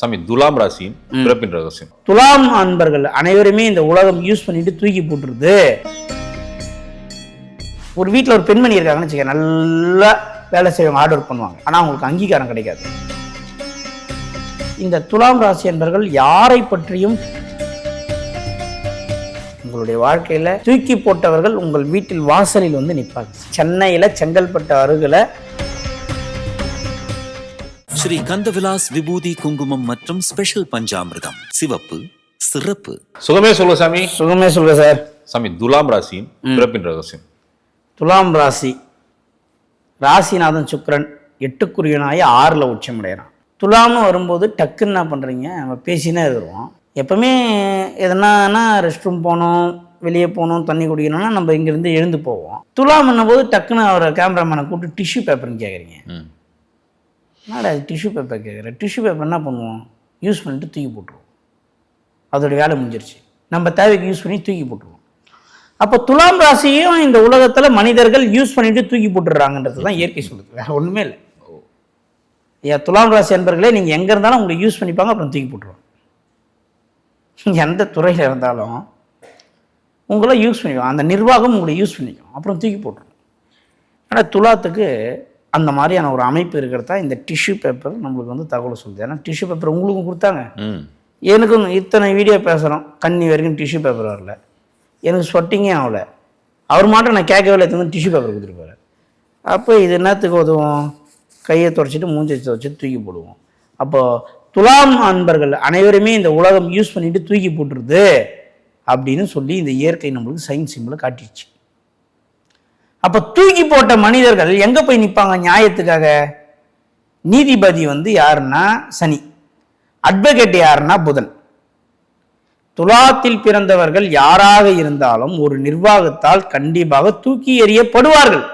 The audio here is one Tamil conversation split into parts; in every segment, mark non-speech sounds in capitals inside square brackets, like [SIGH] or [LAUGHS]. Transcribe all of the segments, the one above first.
சாமி துலாம் ராசியின் பிறப்பின் ரகசியம். துலாம் அன்பர்கள் அனைவருமே இந்த உலகம் யூஸ் பண்ணிட்டு தூக்கி போட்டுருது. ஒரு வீட்டில் ஒரு பெண்மணி இருக்காங்கன்னு வச்சுக்க நல்லா வேலை செய்வாங்க ஹார்ட் ஒர்க் பண்ணுவாங்க. ஆனால் அவங்களுக்கு அங்கீகாரம் கிடைக்காது. இந்த துலாம் ராசி அன்பர்கள் யாரை பற்றியும் உங்களுடைய வாழ்க்கையில தூக்கி போட்டவர்கள் உங்கள் வீட்டில் வாசலில் வந்து நிற்பாங்க. சென்னையில செங்கல்பட்டு அருகில ஸ்ரீ கந்தவிலாஸ் விபூதி குங்குமம் மற்றும் ஸ்பெஷல் பஞ்சாமிர்தம். சிவப்பு சிறப்பு. சுகமே சொல்ல சாமி. சுகமே சொல்லுங்க சார். சாமி துலாம் ராசியின் பிறப்பின் ரகசியம். துலாம் ராசி. ராசிநாதன் சுக்கிரன் எட்டுக்குரியனாகி ஆறில் உச்சமடைகிறான். துலாம்னு வரும்போது டக்குன்னு என்ன பண்ணுறீங்க நம்ம பேசினே இருக்கிறோம் எப்பவுமே எதனானா ரெஸ்ட் ரூம் போகணும் வெளியே போகணும் தண்ணி குடிக்கணும்னா நம்ம இங்கேருந்து எழுந்து போவோம். துலாம் போது டக்குன்னு அவரை கேமராமேனை கூப்பிட்டு டிஷ்யூ பேப்பர்னு கேட்குறீங்க என்னடா அது டிஷ்யூ பேப்பர் கேட்குறேன் டிஷ்யூ பேப்பர் என்ன பண்ணுவோம்? யூஸ் பண்ணிட்டு தூக்கி போட்டுருவோம். அதோட வேலை முடிஞ்சிருச்சு. நம்ம தேவைக்கு யூஸ் பண்ணி தூக்கி போட்டுருவோம். அப்போ துலாம் ராசியும் இந்த உலகத்தில் மனிதர்கள் யூஸ் பண்ணிட்டு தூக்கி போட்டுடுறாங்கன்றது தான் இயற்கை சொல்லுது. வேறு ஒன்றுமே இல்லை. ஐயா துலாம் ராசி என்பர்களே நீங்கள் எங்கே இருந்தாலும் உங்களை யூஸ் பண்ணிப்பாங்க அப்புறம் தூக்கி போட்டுருவாங்க. எந்த துறையில் இருந்தாலும் உங்களை யூஸ் பண்ணிக்கும் அந்த நிர்வாகம் உங்களை யூஸ் பண்ணிக்கும். அப்புறம் தூக்கி போட்டுரும். ஆனால் துலாத்துக்கு அந்த மாதிரியான ஒரு அமைப்பு இருக்கிறதா இந்த டிஷ்யூ பேப்பர் நம்மளுக்கு வந்து தகவல் சொல்லுது. ஏன்னா டிஷ்யூ பேப்பர் உங்களுக்கும் கொடுத்தாங்க. ம். எனக்கும் இத்தனை வீடியோ பேசுகிறோம் கண்ணி வரைக்கும் டிஷ்யூ பேப்பர் வரல. எனக்கு ஸ்வெட்டிங்கே ஆகல. அவர் மாட்டும் நான் கேட்கவே இல்லை. எடுத்து டிஷ்யூ பேப்பர் கொடுத்துருப்பாரு அப்போ இது என்னத்துக்கு உதவும்? கையை தொடச்சிட்டு மூஞ்சி துடைச்சி தூக்கி போடுவோம். அப்போது துலாம் அன்பர்கள் அனைவருமே இந்த உலகம் யூஸ் பண்ணிட்டு தூக்கி போட்டுருது அப்படின்னு சொல்லி இந்த இயற்கை நம்மளுக்கு சயின்ஸ் சிம்பிளை காட்டிடுச்சு. அப்போ தூக்கி போட்ட மனிதர்கள் எங்கே போய் நிற்பாங்க நியாயத்துக்காக? நீதிபதி வந்து யாருன்னா? சனி. அட்வொகேட் யாருன்னா? புதன். துலாத்தில் பிறந்தவர்கள் யாராக இருந்தாலும் ஒரு நிர்வாகத்தால் கண்டிப்பாக தூக்கி எறியப்படுவார்கள்.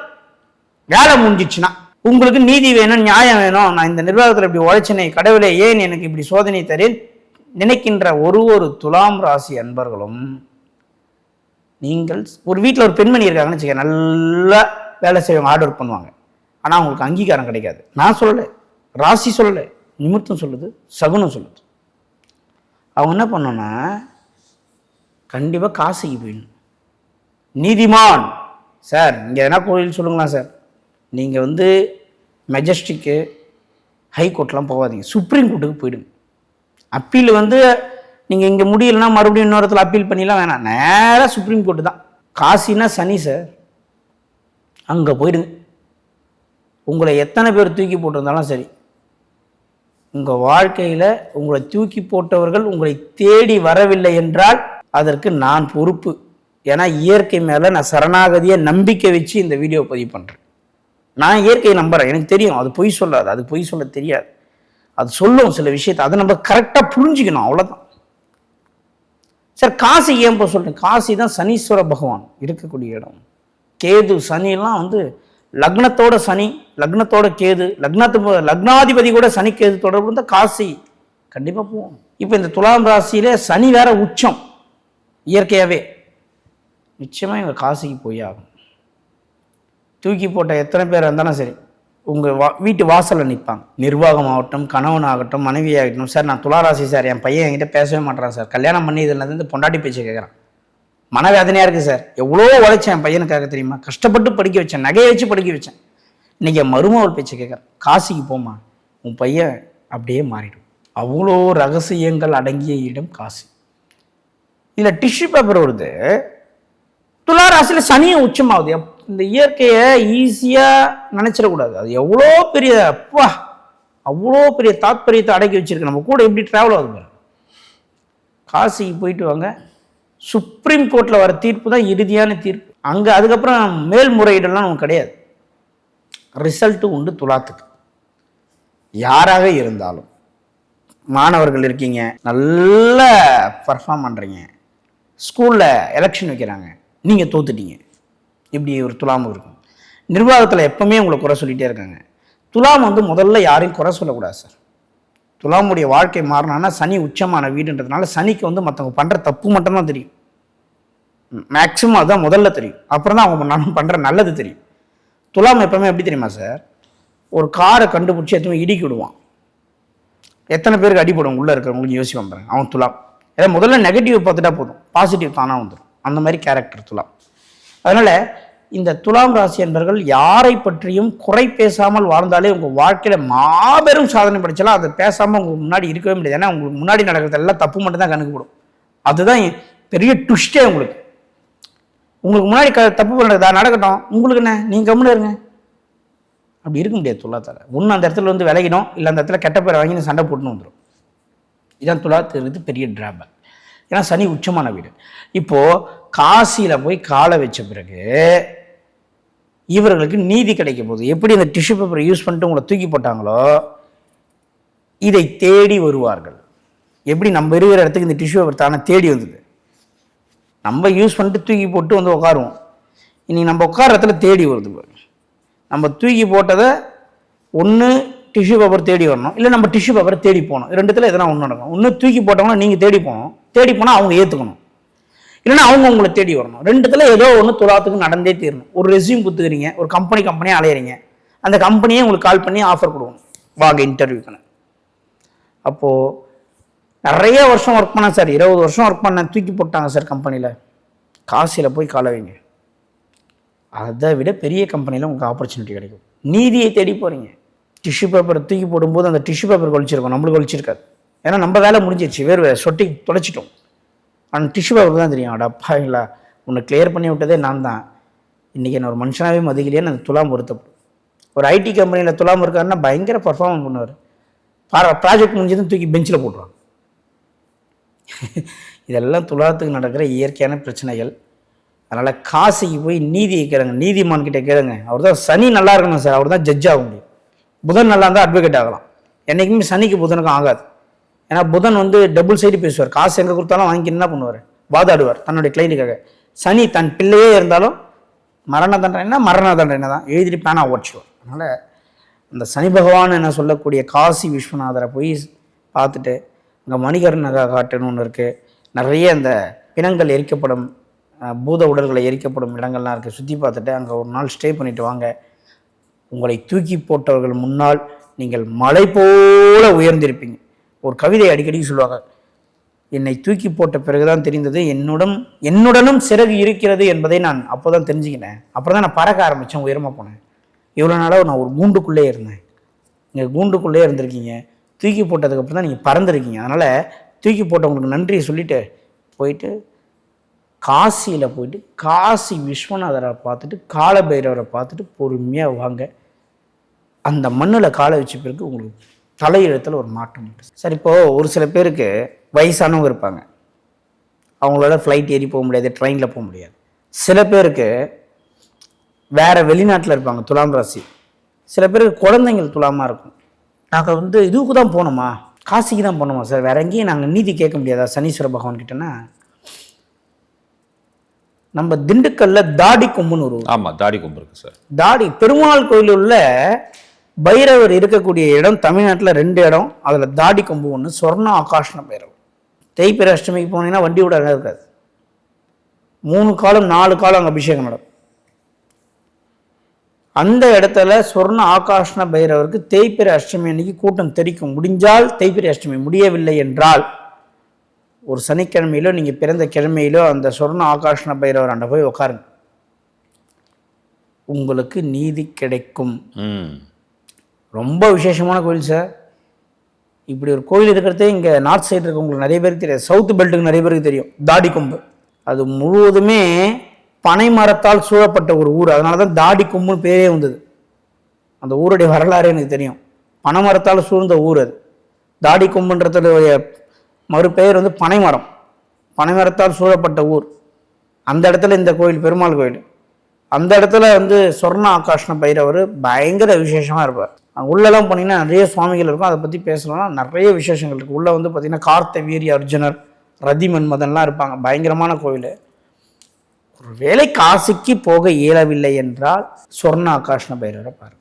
வேலை முடிஞ்சிச்சுன்னா. உங்களுக்கு நீதி வேணும் நியாயம் வேணும். நான் இந்த நிர்வாகத்தில் இப்படி உழைச்சினே கடவுளே ஏன் எனக்கு இப்படி சோதனை தரேன்? நினைக்கின்ற ஒரு ஒரு துலாம் ராசி அன்பர்களும் நீங்கள் ஒரு வீட்டில் ஒரு பெண்மணி இருக்காங்கன்னு வச்சுக்க நல்லா வேலை செய்வாங்க ஹார்ட் ஒர்க் பண்ணுவாங்க. ஆனால் அவங்களுக்கு அங்கீகாரம் கிடைக்காது. நான் சொல்லலை. ராசி சொல்லலை. நிமித்தம் சொல்லுது. சகுனம் சொல்லுது. அவங்க என்ன பண்ணோன்னா கண்டிப்பாக காசிக்கு போயிடணும். நீதிமான். சார் இங்கே எதனா கோயில் சொல்லுங்களா சார். நீங்கள் வந்து மெஜஸ்டிக்கு ஹைகோர்ட்லாம் போகாதீங்க. சுப்ரீம் கோர்ட்டுக்கு போயிடுங்க. அப்பீல் வந்து நீங்கள் இங்கே முடியலன்னா மறுபடியும் இன்னொரு இடத்துல அப்பீல் பண்ணிலாம் வேணாம். நேராக சுப்ரீம் கோர்ட்டு தான். காசினா சனி சார் அங்கே போயிடுங்க. உங்களை எத்தனை பேர் தூக்கி போட்டிருந்தாலும் சரி. உங்கள் வாழ்க்கையில் உங்களை தூக்கி போட்டவர்கள் உங்களை தேடி வரவில்லை என்றால் அதற்கு நான் பொறுப்பு. ஏன்னா இயற்கை மேலே நான் சரணாகதியை நம்பிக்கை வச்சு இந்த வீடியோ பதிவு பண்ணுறேன் நான் இயற்கையை நம்புகிறேன் எனக்கு தெரியும். அது பொய் சொல்லாது. அது பொய் சொல்ல தெரியாது. அது சொல்லும் சில விஷயத்தை. அதை நம்ம கரெக்டாக புரிஞ்சுக்கணும். அவ்வளோதான் சார் காசி ஏன் போ சொல்கிறேன் காசி தான் சனீஸ்வர பகவான் இருக்கக்கூடிய இடம். கேது சனிலாம் வந்து லக்னத்தோட சனி லக்னத்தோட கேது லக்னத்து லக்னாதிபதி கூட சனி கேது தொடர்பு இருந்தால் காசி கண்டிப்பாக போவோம். இப்போ இந்த துலாம் ராசியில சனி வேற உச்சம் இயற்கையாகவே நிச்சயமாக இவங்க காசிக்கு போய் ஆகும். தூக்கி போட்ட எத்தனை பேர் இருந்தாலும் சரி. உங்கள் வா வீட்டு வாசலில் நிற்பாங்க நிர்வாகம் ஆகட்டும் கணவன் ஆகட்டும் மனைவி ஆகட்டும். சார் நான் துளாராசி சார். என் பையன் என்கிட்ட பேசவே மாட்டேறான் சார். கல்யாணம் பண்ணி இதில் இருந்து பொண்டாட்டி பேச்சு கேட்குறான் மனவேதனையாக இருக்குது சார். எவ்வளோ உழைச்சேன் என் பையனுக்காக தெரியுமா? கஷ்டப்பட்டு படிக்க வச்சேன். நகையை வச்சு படிக்க வச்சேன். இன்றைக்கி என் மருமகள் பேச்சு கேட்குறேன் காசிக்கு போமா உன் பையன் அப்படியே மாறிடும். அவ்வளோ ரகசியங்கள் அடங்கிய இடம் காசி. இதில் டிஷ்யூ பேப்பர் வருது. துலா ராசியில் சனியும் உச்சமாகுது எப்- இந்த இயற்கையை ஈஸியாக நினச்சிடக்கூடாது. அது எவ்வளோ பெரிய அப்பா அவ்வளோ பெரிய தாத்பரியத்தை அடக்கி வச்சுருக்கு. நம்ம கூட எப்படி ட்ராவல் ஆகுது பாருங்க காசிக்கு போயிட்டு வாங்க. சுப்ரீம் கோர்ட்டில் வர தீர்ப்பு தான் இறுதியான தீர்ப்பு. அங்கே அதுக்கப்புறம் மேல்முறையீடெல்லாம் நமக்கு கிடையாது. ரிசல்ட்டு உண்டு துலாத்துக்கு. யாராக இருந்தாலும். மாணவர்கள் இருக்கீங்க. நல்ல பர்ஃபார்ம் பண்ணுறீங்க ஸ்கூலில் எலெக்ஷன் வைக்கிறாங்க. நீங்கள் தோத்துட்டீங்க. இப்படி ஒரு துலாம் இருக்கும். நிர்வாகத்தில் எப்பவுமே உங்களை குறை சொல்லிகிட்டே இருக்காங்க. துலாம் வந்து முதல்ல யாரையும் குறை சொல்லக்கூடாது சார். துலாமுடைய வாழ்க்கை மாறினான்னா சனி உச்சமான வீடுன்றதுனால சனிக்கு வந்து மற்றவங்க பண்ணுற தப்பு மட்டும்தான் தெரியும். மேக்ஸிமம் அதுதான் முதல்ல தெரியும். அப்புறம் தான் அவங்க நம்ம பண்ணுற நல்லது தெரியும். துலாம் எப்பவுமே எப்படி தெரியுமா சார்? ஒரு காரை கண்டுபிடிச்சி எத்தனை இடிக்கி விடுவான். எத்தனை பேருக்கு அடிபடும் உள்ளே இருக்கிறவங்களுக்கு யோசிப்பான் பாருங்க. அவன் துலாம். ஏதாவது முதல்ல நெகட்டிவ் பார்த்துட்டா போதும். பாசிட்டிவ் தானாக வந்துடும் அந்த மாதிரி கேரக்டர் துலாம். அதனால இந்த துலாம் ராசி என்பர்கள் யாரை பற்றியும் குறை பேசாமல் வாழ்ந்தாலே உங்கள் வாழ்க்கையில் மாபெரும் சாதனை படிச்சாலும் அதை பேசாமல் உங்களுக்கு முன்னாடி இருக்கவே முடியாது. ஏன்னா உங்களுக்கு முன்னாடி நடக்கிறது எல்லாம் தப்பு மட்டும் தான் கணக்கு போடும் அதுதான் பெரிய ட்விஸ்டே உங்களுக்கு. உங்களுக்கு முன்னாடி க தப்பு பண்ணுறதா நடக்கட்டும். உங்களுக்கு என்ன? நீங்கள் கம்முன்னு இருங்க. அப்படி இருக்க முடியாது துலாத்தால். ஒன்று அந்த இடத்துல வந்து விலகிடும் இல்லை அந்த இடத்துல கெட்ட பேரை வாங்கி சண்டை போட்டுன்னு வந்துடும் இதான் துலாத்துறது பெரிய டிராபேக் ஏன்னா சனி உச்சமான வீடு. இப்போது காசியில் போய் காலை வச்ச பிறகு இவர்களுக்கு நீதி கிடைக்க போகுது. எப்படி இந்த டிஷ்யூ பேப்பரை யூஸ் பண்ணிட்டு உங்களை தூக்கி போட்டாங்களோ இதை தேடி வருவார்கள். எப்படி நம்ம இருக்கிற இடத்துக்கு இந்த டிஷ்யூ பேப்பர் தானே தேடி வந்தது? நம்ம யூஸ் பண்ணிட்டு தூக்கி போட்டு வந்து உட்காருவோம். இன்னைக்கு நம்ம உட்கார இடத்துல தேடி வருது நம்ம தூக்கி போட்டதை ஒன்று டிஷ்யூ பேப்பர் தேடி வரணும். இல்லை நம்ம டிஷ்யூ பேப்பரை தேடி போகணும். ரெண்டுத்தில் எதனா ஒன்று நடக்கும். ஒன்று தூக்கி போட்டவங்கன்னா நீங்கள் தேடி போகணும். தேடி போனால் அவங்க ஏற்றுக்கணும் இல்லைன்னா அவங்க உங்களை தேடி வரணும். ரெண்டுத்தில் ஏதோ ஒன்று துலாத்துக்கு நடந்தே தீரணும். ஒரு ரெஸ்யூம் கொடுத்துக்கிறீங்க ஒரு கம்பெனி கம்பெனியாக அலையிறீங்க. அந்த கம்பெனியே உங்களுக்கு கால் பண்ணி ஆஃபர் கொடுக்கணும். வாங்க இன்டர்வியூக்குன்னு அப்போது நிறைய வருஷம் ஒர்க் பண்ணேன் சார் இருபது வருஷம் ஒர்க் பண்ணேன். தூக்கி போட்டாங்க சார் கம்பெனியில் காசியில் போய் கால வைங்க. அதை விட பெரிய கம்பெனியில் உங்களுக்கு ஆப்பர்ச்சுனிட்டி கிடைக்கும். நீதியை தேடி போகிறீங்க டிஷ்யூ பேப்பரை தூக்கி போடும்போது அந்த டிஷ்யூ பேப்பர் ஒழிச்சிருக்கும். நம்மளுக்கு ஒழிச்சிருக்காது. ஏன்னா நம்ம வேலை முடிஞ்சிருச்சு. வேறு சொட்டி தொலைச்சிட்டோம். ஆனால் டிஷ்யூ பேப்பர் தான் தெரியும். அடப்பா இல்லை உன்னை கிளியர் பண்ணி விட்டதே நான் தான். இன்றைக்கி என்ன ஒரு மனுஷனாகவே மதிக்கலையேன்னு அந்த துலாம் பொருத்தப்படும் ஒரு ஐடி கம்பெனியில் துலாம் இருக்காருன்னா பயங்கர பர்ஃபார்மன்ஸ் பண்ணுவார். பார ப்ராஜெக்ட் முடிஞ்சதும் தூக்கி பெஞ்சில் போட்டுருவாங்க [LAUGHS] இதெல்லாம் துலாத்துக்கு நடக்கிற இயற்கையான பிரச்சனைகள். அதனால் காசிக்கு போய் நீதியை கேளுங்க. நீதிமான் கிட்டே கேளுங்க. அவர் தான் சனி நல்லா இருக்கணும் சார். அவர் தான் ஜட்ஜ் ஆக முடியும். புதன் நல்லா இருந்தால் அட்வொகேட் ஆகலாம். என்றைக்குமே சனிக்கு புதனுக்கும் ஆகாது. ஏன்னா புதன் வந்து டபுள் சைடு பேசுவார். காசு எங்கே கொடுத்தாலும் வாங்கி என்ன பண்ணுவார்? வாதாடுவார் தன்னுடைய கிளைண்ட்டுக்காக சனி தன் பிள்ளையே இருந்தாலும் மரண தண்டனைனா மரண தண்டனை தான். எழுதிட்டு பேனா ஓடிச்சுவார் அதனால் இந்த சனி பகவான் என்ன சொல்லக்கூடிய காசி விஸ்வநாதரை போய் பார்த்துட்டு அங்கே மணிகரன் நகா காட்டுன்னு ஒன்று இருக்குது நிறைய இந்த பிணங்கள் எரிக்கப்படும் பூத உடல்களை எரிக்கப்படும் இடங்கள்லாம் இருக்குது சுற்றி பார்த்துட்டு அங்கே ஒரு நாள் ஸ்டே பண்ணிட்டு வாங்க. உங்களை தூக்கி போட்டவர்கள் முன்னால் நீங்கள் மலை போல உயர்ந்திருப்பீங்க. ஒரு கவிதை அடிக்கடி சொல்லுவாங்க. என்னை தூக்கி போட்ட பிறகுதான் தெரிந்தது என்னுடன் என்னுடனும் சிறகு இருக்கிறது என்பதை நான் அப்போ தான் தெரிஞ்சுக்கினேன். அப்புறம் தான் நான் பறக்க ஆரம்பித்தேன் உயரமாக போனேன். இவ்வளோ நாளாக நான் ஒரு கூண்டுக்குள்ளே இருந்தேன். நீங்கள் கூண்டுக்குள்ளே இருந்திருக்கீங்க. தூக்கி போட்டதுக்கப்புறம் தான் நீங்கள் பறந்துருக்கீங்க. அதனால் தூக்கி போட்டவங்களுக்கு நன்றியை சொல்லிட்டு போயிட்டு காசியில் போயிட்டு காசி விஸ்வநாதரை பார்த்துட்டு காலபைரவரை பார்த்துட்டு பொறுமையாக வாங்க. அந்த மண்ணில் காலை வச்ச பிறகு உங்களுக்கு தலையெழுத்தில் ஒரு மாற்றம் உண்டு. சார் இப்போது ஒரு சில பேருக்கு வயசானவங்க இருப்பாங்க. அவங்களால ஃப்ளைட் ஏறி போக முடியாது ட்ரெயினில் போக முடியாது. சில பேருக்கு வேற வெளிநாட்டில் இருப்பாங்க துலாம் ராசி. சில பேருக்கு குழந்தைங்கள் துலாமாக இருக்கும். நாங்கள் வந்து இதுக்கு தான் போகணுமா காசிக்கு தான் போகணுமா சார்? வேற எங்கேயும் நாங்கள் நீதி கேட்க முடியாதா? சனீஸ்வர பகவான் கிட்டனா நம்ம திண்டுக்கல்ல தாடி கொம்புன்னு ஒரு ஊர். ஆமா தாடி கொம்பு இருக்கு சார். தாடி பெருமாள் கோயில் உள்ள பைரவர் இருக்கக்கூடிய இடம் தமிழ்நாட்டில் ரெண்டு இடம் அதில் தாடி கொம்பு ஒன்று சொர்ண ஆகாஷ்ண பைரவர் தேய்பிர அஷ்டமிக்கு போனீங்கன்னா வண்டி விட இடம் இருக்காது. மூணு காலம் நாலு காலம் அங்கே அபிஷேகம் நடக்கும். அந்த இடத்துல சொர்ண ஆகாஷ்ண பைரவருக்கு தேய்பிர அஷ்டமி அன்னைக்கு கூட்டம் தெரிக்கும். முடிஞ்சால் தேய்பிரை அஷ்டமி முடியவில்லை என்றால் ஒரு சனிக்கிழமையிலோ நீங்கள் பிறந்த கிழமையிலோ அந்த சொர்ண ஆகாஷ்ண பைரவர் அண்ட போய் உட்காருங்க உங்களுக்கு நீதி கிடைக்கும். ரொம்ப விசேஷமான கோயில் சார் இப்படி ஒரு கோயில் இருக்கிறதே இங்கே நார்த் சைடு இருக்கவங்களுக்கு நிறைய பேருக்கு தெரியாது. சவுத் பெல்ட்டுக்கு நிறைய பேருக்கு தெரியும். தாடி கொம்பு அது முழுவதுமே பனை மரத்தால் சூழப்பட்ட ஒரு ஊர். அதனால தான் தாடி கொம்புன்னு பேரே வந்தது. அந்த ஊருடைய வரலாறு எனக்கு தெரியும். பனை மரத்தால் சூழ்ந்த ஊர் அது. தாடி கொம்புன்றதுடைய மறுபெயர் வந்து பனைமரம் பனைமரத்தால் சூழப்பட்ட ஊர். அந்த இடத்துல இந்த கோயில் பெருமாள் கோயில். அந்த இடத்துல வந்து சொர்ண ஆகாஷ்ண பைரவர் பயங்கர விசேஷமாக இருப்பார். உள்ளெல்லாம் போனீங்கன்னா நிறைய சுவாமிகள் இருக்கும். அதை பற்றி பேசணும்னா நிறைய விசேஷங்கள் இருக்குது உள்ளே வந்து பார்த்தீங்கன்னா கார்த்த வீரிய அர்ஜுனர் ரதி மன்மதன்லாம் இருப்பாங்க. பயங்கரமான கோயில். ஒரு வேளை காசிக்கு போக இயலவில்லை என்றால் சொர்ண ஆகாஷ்ண பைரவரை பாருங்க.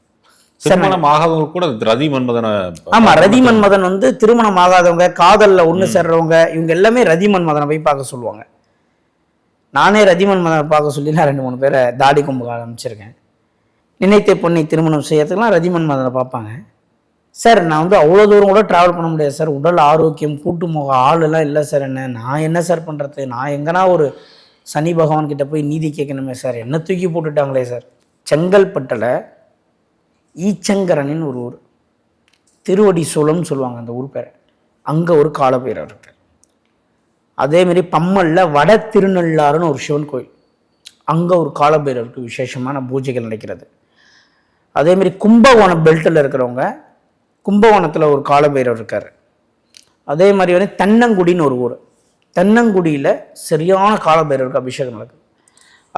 திருமணம் ஆகாதவங்க கூட ரதி மன்மதனை ஆமா ரதி மன்மதன் வந்து திருமணம் ஆகாதவங்க காதல்ல ஒண்ணு சேர்றவங்க இவங்க எல்லாமே ரதி மன்மதனை போய் பார்க்க சொல்லுவாங்க. நானே ரதி மன்மதனை பார்க்க சொல்லி நான் ரெண்டு மூணு பேரை தாடி கொம்பு ஆரம்பிச்சிருக்கேன். நினைத்த பொண்ணை திருமணம் செய்யறதுக்குலாம் ரதிமன் மதத்தில் பார்ப்பாங்க. சார் நான் வந்து அவ்வளோ தூரம் கூட ட்ராவல் பண்ண முடியாது சார். உடல் ஆரோக்கியம் கூட்டு முக ஆளெல்லாம் இல்லை சார் என்ன. நான் என்ன சார் பண்ணுறது நான் எங்கன்னா ஒரு சனி பகவான் கிட்ட போய் நீதி கேட்கணுமே சார். என்ன தூக்கி போட்டுட்டாங்களே சார். செங்கல்பட்டில் ஈச்சங்கரனின் ஒரு ஊர். திருவடி சோளம்னு சொல்லுவாங்க அந்த ஊர் பேர். அங்கே ஒரு காலபைரவர் இருக்கார். அதேமாரி பம்மலில் வட திருநள்ளாறுன்னு ஒரு சிவன் கோயில். அங்கே ஒரு காலபைரவருக்கு விசேஷமான பூஜைகள் நடக்கிறது. அதேமாரி கும்பகோணம் பெல்ட்டில் இருக்கிறவங்க கும்பகோணத்தில் ஒரு காலபைரவர் இருக்கார். அதே மாதிரி வந்து தென்னங்குடின்னு ஒரு ஊர். தென்னங்குடியில் சரியான காலபைரவருக்கு அபிஷேகம் நடக்குது.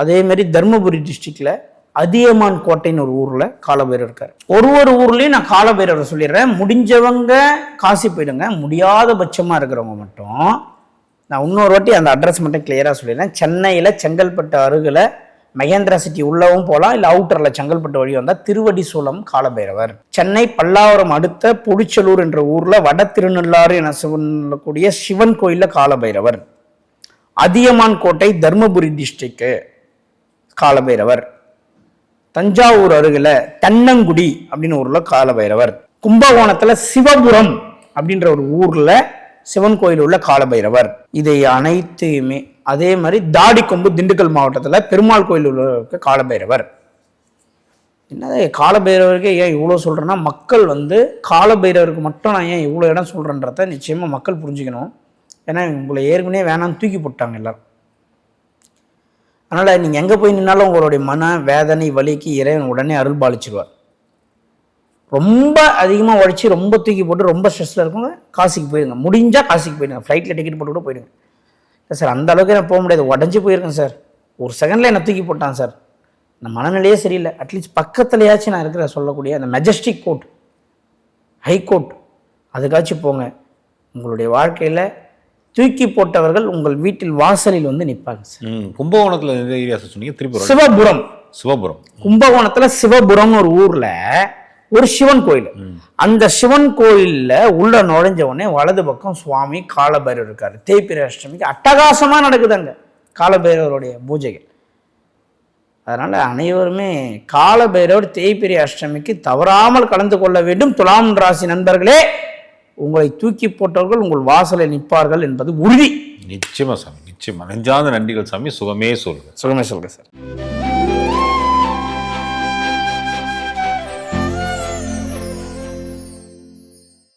அதேமாரி தருமபுரி டிஸ்ட்ரிக்டில் அதியமான் கோட்டைன்னு ஒரு ஊரில் காலபைரவர் இருக்கார். ஒரு ஒரு ஊர்லேயும் நான் காலபைரவரை சொல்லிடுறேன். முடிஞ்சவங்க காசி போயிடுங்க. முடியாத பட்சமாக இருக்கிறவங்க மட்டும் நான் இன்னொரு வாட்டி அந்த அட்ரஸ் மட்டும் கிளியராக சொல்லிடுறேன். சென்னையில் செங்கல்பட்டு அருகில் மகேந்திரா சிட்டி உள்ளவும் போகலாம் இல்லை அவுட்டரில் செங்கல்பட்டு வழி வந்தால் திருவடி சூலம் காலபைரவர். சென்னை பல்லாவரம் அடுத்த புடிச்சலூர் என்ற ஊரில் வட திருநள்ளாறு என சொல்லக்கூடிய சிவன் கோயிலில் காலபைரவர். அதியமான் கோட்டை தருமபுரி டிஸ்ட்ரிக்கு காலபைரவர். தஞ்சாவூர் அருகில் தன்னங்குடி அப்படின்னு ஊரில் காலபைரவர். கும்பகோணத்தில் சிவபுரம் அப்படின்ற ஒரு ஊரில் சிவன் கோயில் உள்ள காலபைரவர். இதை அனைத்தையுமே அதே மாதிரி தாடிக்கொம்பு திண்டுக்கல் மாவட்டத்தில் பெருமாள் கோயில் உள்ள இருக்க காலபைரவர். என்னது காலபைரவருக்கு ஏன் இவ்வளோ சொல்கிறேன்னா மக்கள் வந்து காலபைரவருக்கு மட்டும் நான் ஏன் இவ்வளோ இடம் சொல்கிறேன்றத நிச்சயமாக மக்கள் புரிஞ்சுக்கணும். ஏன்னா உங்களை ஏற்கனவே வேணாம்னு தூக்கி போட்டாங்க எல்லாரும். அதனால் நீங்கள் எங்கே போய் நின்னாலும் உங்களுடைய மன வேதனை வலிக்கு இறைவன் உடனே அருள் பாலிச்சிருவார் ரொம்ப அதிகமாக உழைச்சி ரொம்ப தூக்கி போட்டு ரொம்ப ஸ்ட்ரெஸ்ஸில் இருக்கவங்க காசிக்கு போயிடுங்க முடிஞ்சால் காசிக்கு போயிடுங்க ஃப்ளைட்டில் டிக்கெட் போட்டு கூட போயிடுங்க சார் அந்த அளவுக்கு நான் போக முடியாது. உடஞ்சி போயிருக்கேன் சார். ஒரு செகண்டில் என்னை தூக்கி போட்டான் சார். இந்த மனநிலையே சரியில்லை. அட்லீஸ்ட் பக்கத்துலையாச்சும் நான் இருக்கிற சொல்லக்கூடிய அந்த மெஜஸ்டிக் கோர்ட் ஹைகோர்ட் அதுக்காச்சும் போங்க. உங்களுடைய வாழ்க்கையில் தூக்கி போட்டவர்கள் உங்கள் வீட்டில் வாசலில் வந்து நிற்பாங்க சார். கும்பகோணத்தில் எந்த ஏரியா சொன்னீங்க? திருப்பூர்? சிவபுரம். சிவபுரம். கும்பகோணத்துல சிவபுரம்னு ஒரு ஊர்ல ஒரு சிவன் கோயில். அந்த சிவன் கோயில்ல உள்ள நுழைஞ்ச உடனே வலது பக்கம் சுவாமி காலபைரவர் இருக்காரு. தேய்பிரை அஷ்டமிக்கு அட்டகாசமா நடக்குது அங்க காலபைரவருடைய பூஜைகள். அதனால அனைவருமே காலபைரவர் தேய்பிரை அஷ்டமிக்கு தவறாமல் கலந்து கொள்ள வேண்டும். துலாம் ராசி நண்பர்களே உங்களை தூக்கி போட்டவர்கள் உங்கள் வாசலில் நிற்பார்கள் என்பது உறுதி. நிச்சயமா சாமி நிச்சயமா. நெஞ்சார்ந்த நன்றிகள் சாமி. சுகமே சொல்லுங்க சுகமே சொல்லுங்க சார்.